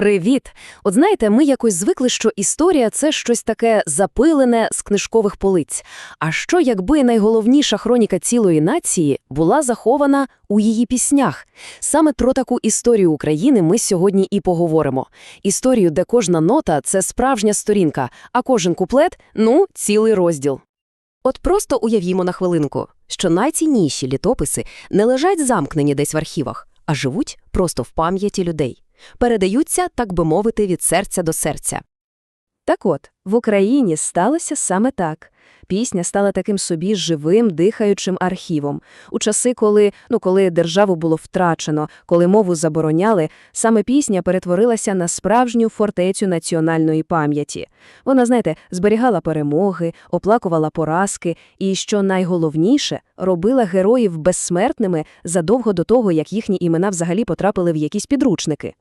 Привіт! От знаєте, ми якось звикли, що історія це щось таке запилене з книжкових полиць. А що, якби найголовніша хроніка цілої нації була захована у її піснях? Саме про таку історію України ми сьогодні і поговоримо. Історію, де кожна нота це справжня сторінка, а кожен куплет ну, цілий розділ. От просто уявімо на хвилинку, що найцінніші літописи не лежать замкнені десь в архівах, а живуть просто в пам'яті людей передаються, так би мовити, від серця до серця. Так от, в Україні сталося саме так. Пісня стала таким собі живим, дихаючим архівом. У часи, коли, ну, коли державу було втрачено, коли мову забороняли, саме пісня перетворилася на справжню фортецю національної пам'яті. Вона, знаєте, зберігала перемоги, оплакувала поразки і, що найголовніше, робила героїв безсмертними задовго до того, як їхні імена взагалі потрапили в якісь підручники.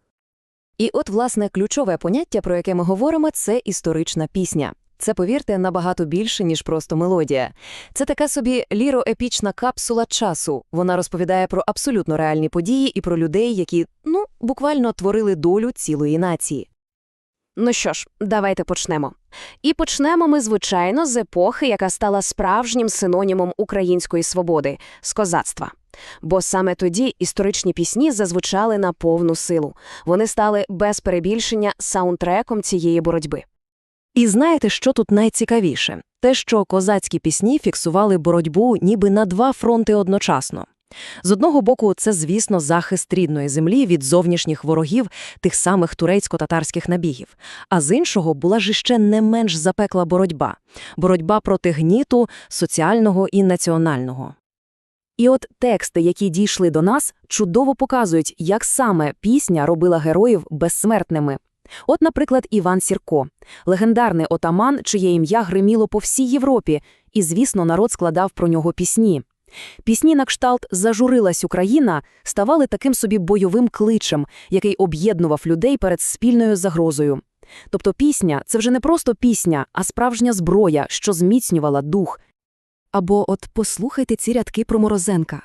І от, власне, ключове поняття, про яке ми говоримо, це історична пісня. Це, повірте, набагато більше, ніж просто мелодія. Це така собі ліроепічна капсула часу. Вона розповідає про абсолютно реальні події і про людей, які, ну, буквально творили долю цілої нації. Ну що ж, давайте почнемо. І почнемо ми, звичайно, з епохи, яка стала справжнім синонімом української свободи – з козацтва. Бо саме тоді історичні пісні зазвучали на повну силу. Вони стали без перебільшення саундтреком цієї боротьби. І знаєте, що тут найцікавіше? Те, що козацькі пісні фіксували боротьбу ніби на два фронти одночасно. З одного боку, це, звісно, захист рідної землі від зовнішніх ворогів, тих самих турецько-татарських набігів, а з іншого була ж ще не менш запекла боротьба боротьба проти гніту, соціального і національного. І от тексти, які дійшли до нас, чудово показують, як саме пісня робила героїв безсмертними. От, наприклад, Іван Сірко, легендарний отаман, чиє ім'я гриміло по всій Європі, і, звісно, народ складав про нього пісні. Пісні на кшталт Зажурилась Україна ставали таким собі бойовим кличем, який об'єднував людей перед спільною загрозою. Тобто пісня це вже не просто пісня, а справжня зброя, що зміцнювала дух. Або от послухайте ці рядки про Морозенка.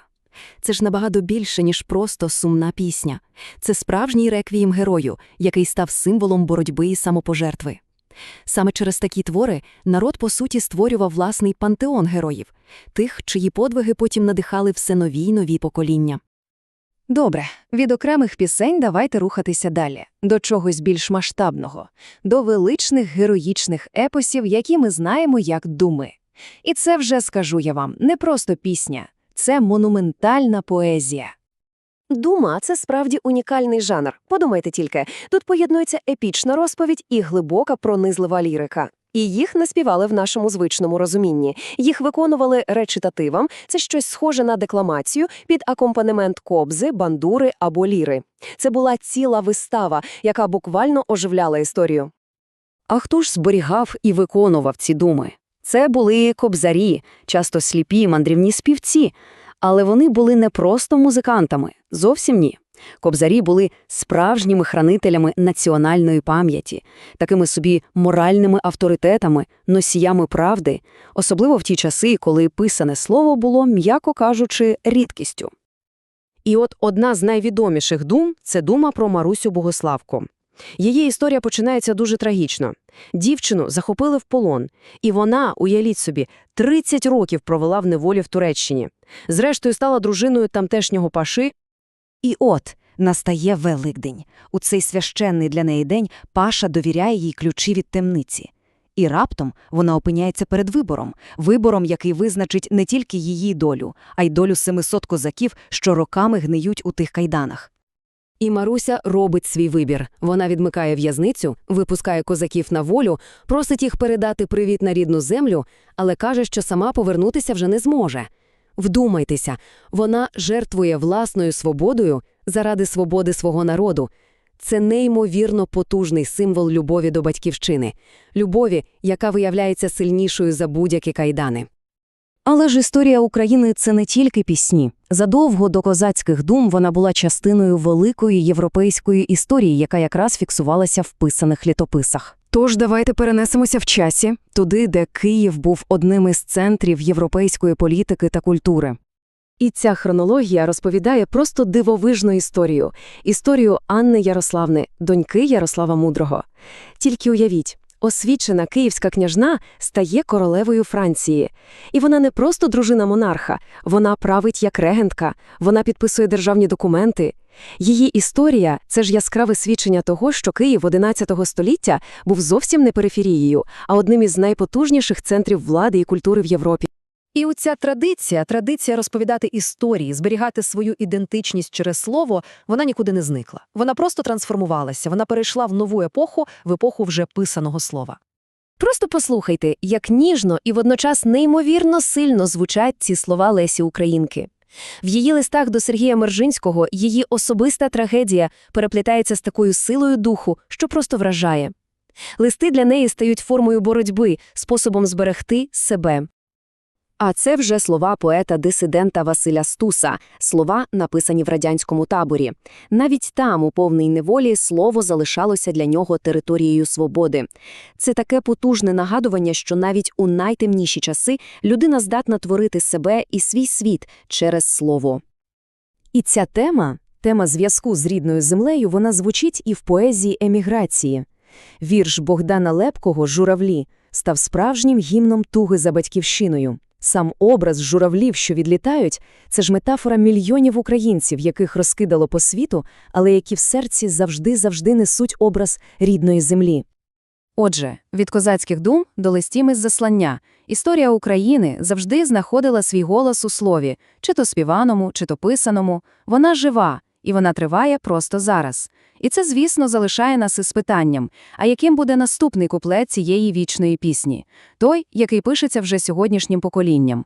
Це ж набагато більше, ніж просто сумна пісня. Це справжній реквієм герою, який став символом боротьби і самопожертви. Саме через такі твори народ, по суті, створював власний пантеон героїв, тих, чиї подвиги потім надихали все нові й нові покоління. Добре, від окремих пісень давайте рухатися далі, до чогось більш масштабного, до величних героїчних епосів, які ми знаємо як думи. І це вже, скажу я вам, не просто пісня, це монументальна поезія. Дума це справді унікальний жанр. Подумайте тільки, тут поєднується епічна розповідь і глибока пронизлива лірика. І їх не співали в нашому звичному розумінні. Їх виконували речитативом, це щось схоже на декламацію під акомпанемент кобзи, бандури або ліри. Це була ціла вистава, яка буквально оживляла історію. А хто ж зберігав і виконував ці думи? Це були кобзарі, часто сліпі мандрівні співці, але вони були не просто музикантами, зовсім ні. Кобзарі були справжніми хранителями національної пам'яті, такими собі моральними авторитетами, носіями правди, особливо в ті часи, коли писане слово було, м'яко кажучи, рідкістю. І от одна з найвідоміших дум це дума про Марусю Богославку. Її історія починається дуже трагічно. Дівчину захопили в полон, і вона, уявіть собі, 30 років провела в неволі в Туреччині. Зрештою, стала дружиною тамтешнього паши. І от настає Великдень. У цей священний для неї день паша довіряє їй ключі від темниці. І раптом вона опиняється перед вибором, вибором, який визначить не тільки її долю, а й долю 700 козаків, що роками гниють у тих кайданах. І Маруся робить свій вибір. Вона відмикає в'язницю, випускає козаків на волю, просить їх передати привіт на рідну землю, але каже, що сама повернутися вже не зможе. Вдумайтеся, вона жертвує власною свободою заради свободи свого народу. Це неймовірно потужний символ любові до батьківщини, любові, яка виявляється сильнішою за будь-які кайдани. Але ж історія України це не тільки пісні. Задовго до козацьких дум вона була частиною великої європейської історії, яка якраз фіксувалася в писаних літописах. Тож давайте перенесемося в часі, туди, де Київ був одним із центрів європейської політики та культури. І ця хронологія розповідає просто дивовижну історію. Історію Анни Ярославни, доньки Ярослава Мудрого. Тільки уявіть, освічена київська княжна стає королевою Франції. І вона не просто дружина монарха, вона править як регентка, вона підписує державні документи. Її історія – це ж яскраве свідчення того, що Київ 11 століття був зовсім не периферією, а одним із найпотужніших центрів влади і культури в Європі. І оця традиція, традиція розповідати історії, зберігати свою ідентичність через слово, вона нікуди не зникла. Вона просто трансформувалася, вона перейшла в нову епоху, в епоху вже писаного слова. Просто послухайте, як ніжно і водночас неймовірно сильно звучать ці слова Лесі Українки. В її листах до Сергія Мержинського її особиста трагедія переплітається з такою силою духу, що просто вражає. Листи для неї стають формою боротьби, способом зберегти себе. А це вже слова поета-дисидента Василя Стуса, слова, написані в радянському таборі. Навіть там, у повній неволі, слово залишалося для нього територією свободи. Це таке потужне нагадування, що навіть у найтемніші часи людина здатна творити себе і свій світ через слово. І ця тема, тема зв'язку з рідною землею, вона звучить і в поезії еміграції. Вірш Богдана Лепкого «Журавлі» став справжнім гімном туги за батьківщиною. Сам образ журавлів, що відлітають, це ж метафора мільйонів українців, яких розкидало по світу, але які в серці завжди-завжди несуть образ рідної землі. Отже, від козацьких дум до листів із заслання. Історія України завжди знаходила свій голос у слові, чи то співаному, чи то писаному. Вона жива, і вона триває просто зараз. І це, звісно, залишає нас із питанням, а яким буде наступний куплет цієї вічної пісні? Той, який пишеться вже сьогоднішнім поколінням.